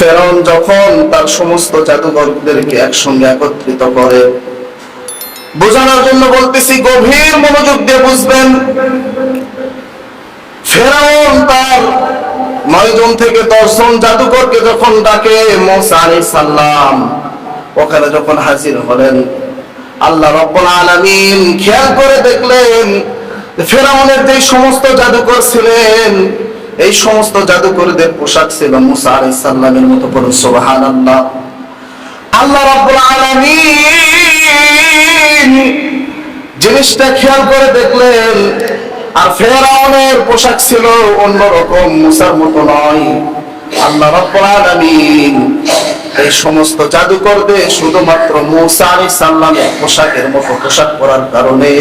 ফেরাউন যখন তার সমস্ত জাদুঘরদেরকে একসঙ্গে একত্রিত করে। বোঝানোর জন্য বলতেছি, গভীর মনোযোগ দিয়ে বুঝবেন, ফেরাউন তার নয় জন থেকে দশ জন জাদুকরকে যখন ডাকে, মোসা সালাম, ওখানে যখন হাজির হলেন, আল্লাহ রব্বুল আলামিন খেয়াল করে দেখলেন ফেরাউনের যে সমস্ত জাদুকর ছিলেন এই সমস্ত জাদুকরদের পোশাক ছিল মুসা আলাইহিস সালামের মতো পড়ুন সুবহানাল্লাহ। আল্লাহ রাব্বুল আলামিন জিনিসটা খেয়াল করে দেখলেন, আর ফেরাউনের পোশাক ছিল অন্যরকম, মুসার মতো নয়। আল্লাহ রাব্বুল আলামিন এই সমস্ত জাদুকরদের শুধুমাত্র মুসা আলাইহিস সালামের পোশাকের মতো পোশাক পরার কারণে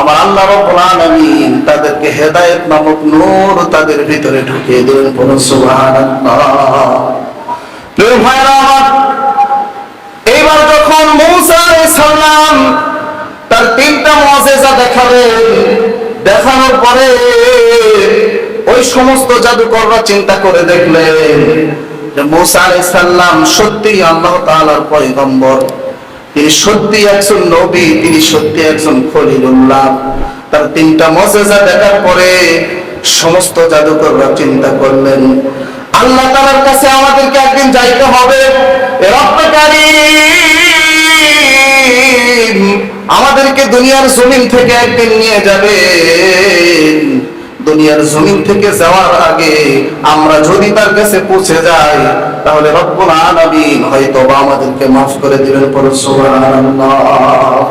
আমার আল্লাহ রাব্বুল আলামিন তাদেরকে হেদায়েত নামক নূর তাদের ভিতরে ঢুকিয়ে দিলেন, বলুন, সুবহানাল্লাহ। প্রিয় ভাইরা এইবার যখন মৌসা সালাম তার তিনটা মজেজা দেখালেন, দেখানোর পরে ওই সমস্ত জাদুকররা চিন্তা করে দেখলেন যে মৌসা সাল্লাম সত্যি আল্লাহ তাআলার পয়গম্বর। তিনি সত্যি একজন নবী, তিনি সত্যি একজন খলিলুল্লাহ। তার তিনটা মজেজা দেখার পরে সমস্ত জাদুকররা চিন্তা করলেন, আল্লাহ তাআলার কাছে আমাদেরকে একদিন যাইতে হবে। আমাদেরকে দুনিয়ার জমিন থেকে একদিন নিয়ে যাবে দুনিয়ার জমিন থেকে যাওয়ার আগে আমরা যদি তার কাছে পৌঁছে যাই, তাহলে রব্বুল আলামিন হয়তো বা আমাদেরকে মাফ করে দিবেন পরে সুবহানাল্লাহ।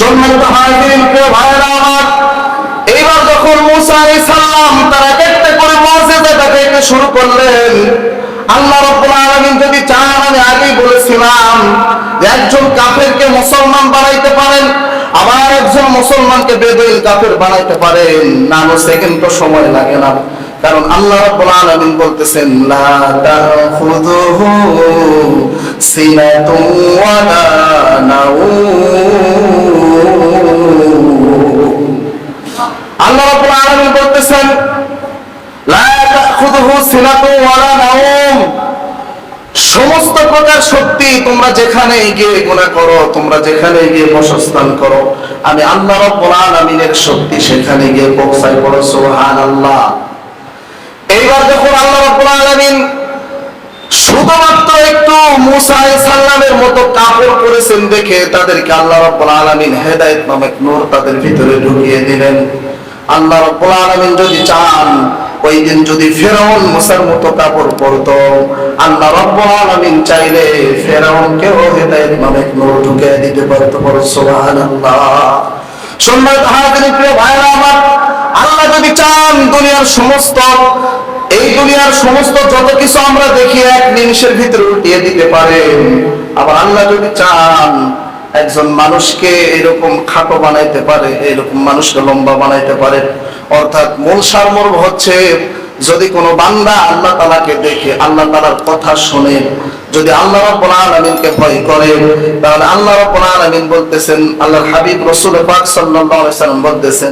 সম্মানিত হাজিরিন প্রিয় ভাইরা আমার। এইবার যখন মুসা আলাইহিস সালাম তারা একটা করে মুজিজা দেখাইতে শুরু করলেন, আল্লাহ রাব্বুল আলামিন যদি চান, আমি আগেই বলেছিলাম একজন কাফেরকে মুসলমান বানাইতে পারেন। আবার একজন মুসলমানকে বেদইল কাফের বানাইতে পারেন নানো সেকেন্ড তো সময় লাগে না। কারণ আল্লাহ রাব্বুল আলামিন বলতেছেন, লা তাখুযুহু সিনাতুন ওয়ালা আল্লাহ রাব্বুল আলামিন বলতেছেন, লা তাখুযুহু সিনাতুন ওয়ালা নাউম। সমস্ত প্রকার শক্তি তোমরা যেখানে গিয়ে গুনাহ করো, তোমরা যেখানে গিয়ে বসস্থান করো, আমি আল্লাহ রাব্বুল শক্তি সেখানে গিয়ে পৌঁছাই পড়ো, সুবহানাল্লাহ। এইবার যখন আল্লাহ রাব্বুল আলামিন শুধুমাত্র একটু মুসা মতো কাপড় পরেছেন দেখে তাদেরকে আল্লাহ রাব্বুল আলামিন হেদায়েত নামক নূর তাদের ভিতরে ঢুকিয়ে দিলেন। আল্লাহ রাব্বুল আলামিন যদি চান ওই দিন যদি ফেরাউন মুসার মতো কাপড় পরতো, আল্লাহ রাব্বুল আলামিন চাইলে ফেরাউনকেও হেদায়েত নামক নূর ঢুকিয়ে দিতে পারতো বড় সুবহানাল্লাহ। সম্মানিত প্রিয় ভাইরা আমার, আল্লাহ যদি চান দুনিয়ার সমস্ত, এই দুনিয়ার সমস্ত যত কিছু আমরা দেখি এক নিমিষের ভিতরে দিতে পারেন। আবার আল্লাহ যদি চান একজন মানুষকে এরকম খাটো বানাইতে পারে, এরকম মানুষকে লম্বা বানাইতে পারে। অর্থাৎ মূল সারমর্ম হচ্ছে, যদি কোনো বান্দা আল্লাহ তালাকে দেখে, আল্লাহ তালার কথা শুনে, যদি আল্লাহ রব্বুল আলামিনকে ভয় করে, তাহলে আল্লাহ রব্বুল আলামিন বলতেছেন, আল্লাহর হাবিব রসুল পাক সাল্লাল্লাহু আলাইহি সাল্লাম বলতেছেন